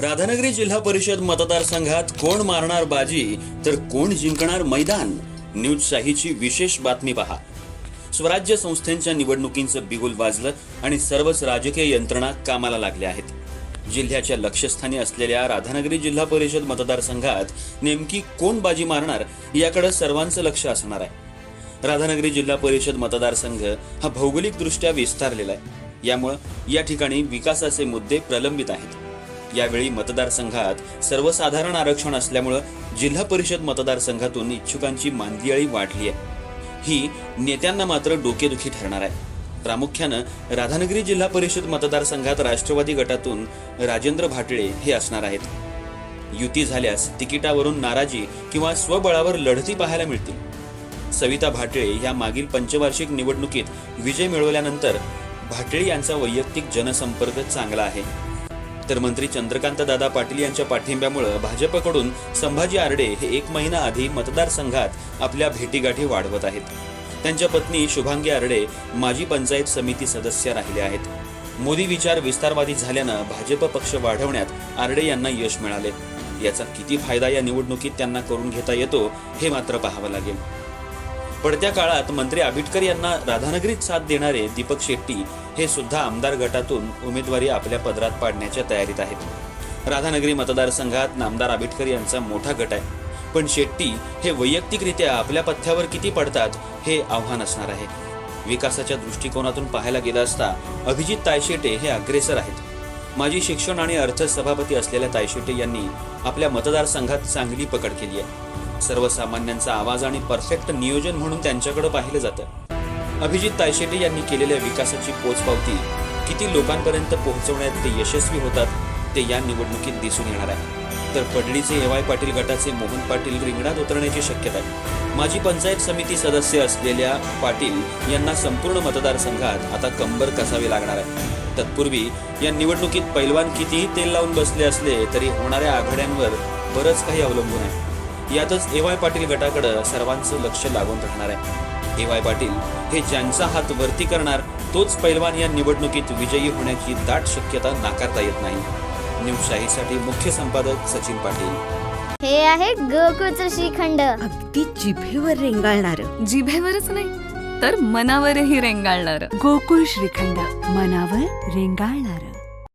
राधानगरी जिल्हा परिषद मतदारसंघात कोण मारणार बाजी तर कोण जिंकणार मैदान? न्यूज शाहीची विशेष बातमी पहा. स्वराज्य संस्थांच्या निवडणुकींचं बिगुल वाजलं आणि सर्वच राजकीय यंत्रणा कामाला लागल्या आहेत. जिल्ह्याच्या लक्षस्थानी असलेल्या राधानगरी जिल्हा परिषद मतदारसंघात नेमकी कोण बाजी मारणार याकडे सर्वांचं लक्ष असणार आहे. राधानगरी जिल्हा परिषद मतदारसंघ हा भौगोलिकदृष्ट्या विस्तारलेला आहे. यामुळं या ठिकाणी विकासाचे मुद्दे प्रलंबित आहेत. यावेळी मतदारसंघात सर्वसाधारण आरक्षण असल्यामुळं जिल्हा परिषद मतदारसंघातून इच्छुकांची मांदियाळी वाढली आहे. ही नेत्यांना मात्र डोकेदुखी ठरणार आहे. प्रामुख्यानं राधानगरी जिल्हा परिषद मतदारसंघात राष्ट्रवादी गटातून राजेंद्र भाटळे हे असणार आहेत. युती झाल्यास तिकिटावरून नाराजी किंवा स्वबळावर लढती पाहायला मिळतील. सविता भाटळे या मागील पंचवार्षिक निवडणुकीत विजय मिळवल्यानंतर भाटळे यांचा वैयक्तिक जनसंपर्क चांगला आहे. तर मंत्री चंद्रकांत दादा पाटील यांच्या पाठिंब्यामुळे भाजपकडून संभाजी आरडे हे एक महिना आधी मतदारसंघात आपल्या भेटीगाठी वाढवत आहेत. त्यांच्या पत्नी शुभांगी आरडे माजी पंचायत समिती सदस्य राहिले आहेत. मोदी विचार विस्तारवादी झाल्यानं भाजप पक्ष वाढवण्यात आरडे यांना यश मिळाले. याचा किती फायदा या निवडणुकीत त्यांना करून घेता येतो हे मात्र पाहावं लागेल. पडत्या काळात मंत्री आबिटकर यांना राधानगरीत साथ देणारे दीपक शेट्टी हे सुद्धा आमदार गटातून उमेदवारी आपल्या पदरात पाडण्याच्या तयारीत आहेत. राधानगरी मतदारसंघात नामदार आबिटकर यांचा मोठा गट आहे. पण शेट्टी हे वैयक्तिकरित्या आपल्या पथ्यावर किती पडतात हे आव्हान असणार आहे. विकासाच्या दृष्टिकोनातून पाहायला गेलं असता अभिजित तायशेटे हे अग्रेसर आहेत. माजी शिक्षण आणि अर्थ सभापती असलेल्या तायशेटे यांनी आपल्या मतदारसंघात चांगली पकड केली आहे. सर्वसामान्यांचा आवाज आणि परफेक्ट नियोजन म्हणून त्यांच्याकडे पाहिलं जातं. अभिजित तायशेटे यांनी केलेल्या विकासाची पोचपावती किती लोकांपर्यंत पोहोचवण्यात ते यशस्वी होतात ते या निवडणुकीत दिसून येणार आहे. तर पडळीचे एवाय पाटील गटाचे मोहन पाटील रिंगणात उतरण्याची शक्यता आहे. माजी पंचायत समिती सदस्य असलेल्या पाटील यांना संपूर्ण मतदारसंघात आता कंबर कसावी लागणार आहे. तत्पूर्वी या निवडणुकीत पैलवान कितीही तेल लावून बसले असले तरी होणाऱ्या आघाड्यांवर बरंच काही अवलंबून आहे. यातच एवाय पाटील गटाकडं सर्वांचं लक्ष लागून राहणार आहे. एवाय पाटील हे ज्यांचा हात वरती करणार तोच पैलवान या निवडणुकीत विजयी होण्याची दाट शक्यता नाकारता येत नाही. न्यूज शाहीसाठी मुख्य संपादक सचिन पाटील. हे आहे गोकुळचं श्रीखंड अगदी जिभेवर रेंगाळणार. जिभेवरच नाही तर मनावरही रेंगाळणार. गोकुळ श्रीखंड मनावर रेंगाळणार.